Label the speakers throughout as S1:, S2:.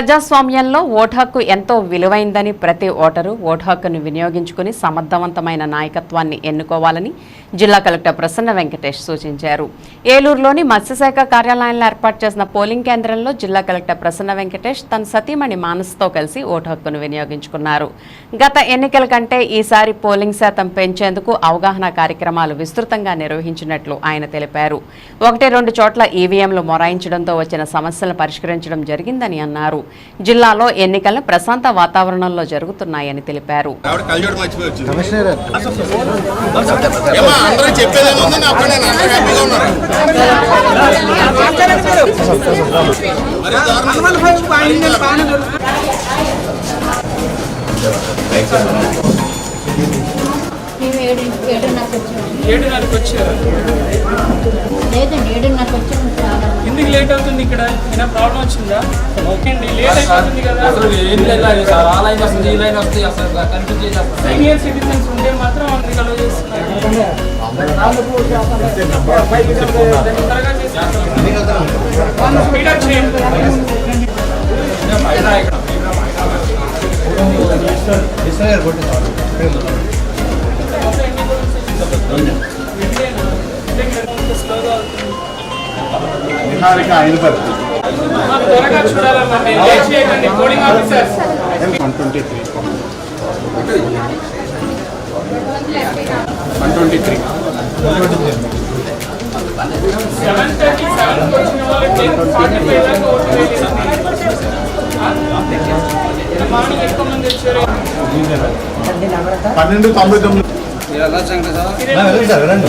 S1: ప్రజాస్వామ్యంలో ఓటు హక్కు ఎంతో విలువైందని ప్రతి ఓటరు ఓటు హక్కును వినియోగించుకుని సమర్థవంతమైన నాయకత్వాన్ని ఎన్నుకోవాలని జిల్లా కలెక్టర్ ప్రసన్న వెంకటేష్ సూచించారు. ఏలూరులోని మత్స్యశాఖ కార్యాలయంలో ఏర్పాటు చేసిన పోలింగ్ కేంద్రంలో జిల్లా కలెక్టర్ ప్రసన్న వెంకటేష్ తన సతీమణి మానస్తో కలిసి ఓటు హక్కును వినియోగించుకున్నారు. గత ఎన్నికల కంటే ఈసారి పోలింగ్ శాతం పెంచేందుకు అవగాహన కార్యక్రమాలు విస్తృతంగా నిర్వహించినట్లు ఆయన తెలిపారు. ఒకటి రెండు చోట్ల ఈవీఎంలు మొరాయించడంతో వచ్చిన సమస్యలను పరిష్కరించడం జరిగిందని అన్నారు. జిల్లాలో ఎన్నికలను ప్రశాంత వాతావరణంలో జరుగుతున్నాయని తెలిపారు
S2: ఆవిడ కళ్ళజోడు
S3: ఏడు ఏడున్నరకు వచ్చాము
S4: ఏడున్నరకు వచ్చారు
S3: లేదండి ఏడున్నరకు చాలా
S4: ఎందుకు లేట్ అవుతుంది ఇక్కడ ఏమైనా ప్రాబ్లం వచ్చిందా ఓకే అండి లేట్ అయిపోతుంది కదా
S5: అసలు ఏం లేదు సార్ ఆ లైన్ వస్తుంది ఈ లైన్ వస్తుంది అసలు కన్ఫ్యూజ్ చేసేస్తారు
S4: సీనియర్ సిటిజన్స్ ఉంటే మాత్రం అందరికి అలో చేస్తున్నారు. స్పీడ్ అప్ చేయండి
S5: ఇక్కడ
S4: ఫైవ్ దాకా ఓటు వేయలేదు మార్నింగ్ ఎక్కువ మంది వచ్చారు.
S2: పన్నెండు తొంభై తొమ్మిది.
S6: వెళ్ళండి సార్ వెళ్ళండి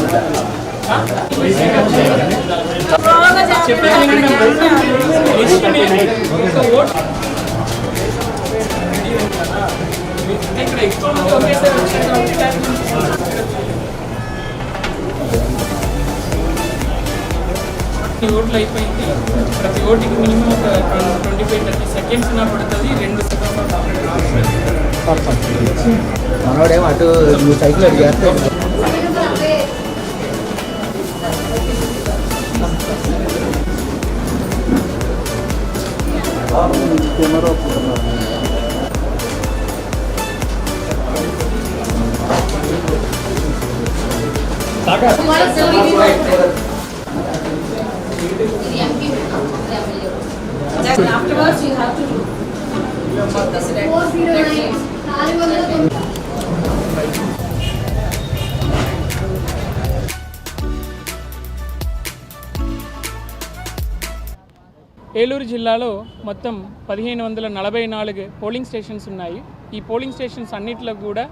S4: చెప్పేది ఓట్లు అయిపోయింది ప్రతి ఓటుకి మినిమం ఒక ట్వంటీ ఫైవ్ థర్టీ సెకండ్స్ నా పడుతుంది రెండు
S6: మనోడేమో అటు సైకిల్ అడిగారు
S3: afterwards you have to check this red.
S4: Eluru జిల్లాలో మొత్తం పదిహేను వందల నలభై నాలుగు పోలింగ్ స్టేషన్స్ ఉన్నాయి. ఈ పోలింగ్ స్టేషన్స్ అన్నిట్లో కూడా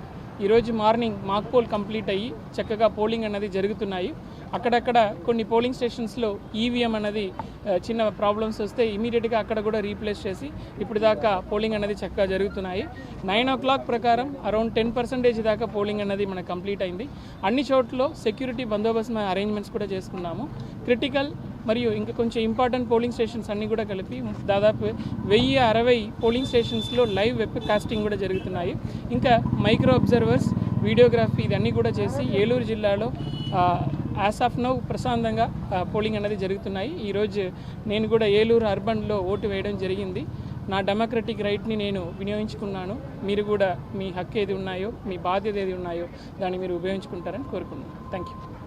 S4: ఈరోజు మార్నింగ్ మాక్ పోల్ కంప్లీట్ అయ్యి చక్కగా పోలింగ్ అన్నది జరుగుతున్నాయి. అక్కడక్కడ కొన్ని పోలింగ్ స్టేషన్స్లో ఈవీఎం అనేది చిన్న ప్రాబ్లమ్స్ వస్తే ఇమీడియట్గా అక్కడ కూడా రీప్లేస్ చేసి ఇప్పుడు దాకా పోలింగ్ అనేది చక్కగా జరుగుతున్నాయి. నైన్ ఓ క్లాక్ ప్రకారం అరౌండ్ టెన్ పర్సెంటేజ్ దాకా పోలింగ్ అనేది మనకు కంప్లీట్ అయింది. అన్ని చోట్ల సెక్యూరిటీ బందోబస్తు అరేంజ్మెంట్స్ కూడా చేసుకున్నాము. క్రిటికల్ మరియు ఇంకా కొంచెం ఇంపార్టెంట్ పోలింగ్ స్టేషన్స్ అన్నీ కూడా కలిపి దాదాపు వెయ్యి అరవై పోలింగ్ స్టేషన్స్లో లైవ్ వెబ్ కాస్టింగ్ కూడా జరుగుతున్నాయి. ఇంకా మైక్రో అబ్జర్వర్స్ వీడియోగ్రఫీ ఇదన్నీ కూడా చేసి ఏలూరు జిల్లాలో యాజ్ ఆఫ్ నౌ ప్రశాంతంగా పోలింగ్ అనేది జరుగుతున్నాయి. ఈరోజు నేను కూడా ఏలూరు అర్బన్లో ఓటు వేయడం జరిగింది. నా డెమోక్రటిక్ రైట్ని నేను వినియోగించుకున్నాను. మీరు కూడా మీ హక్కు ఏది ఉన్నాయో మీ బాధ్యత ఏది ఉన్నాయో దాన్ని మీరు ఉపయోగించుకుంటారని కోరుకున్నాను థ్యాంక్ యూ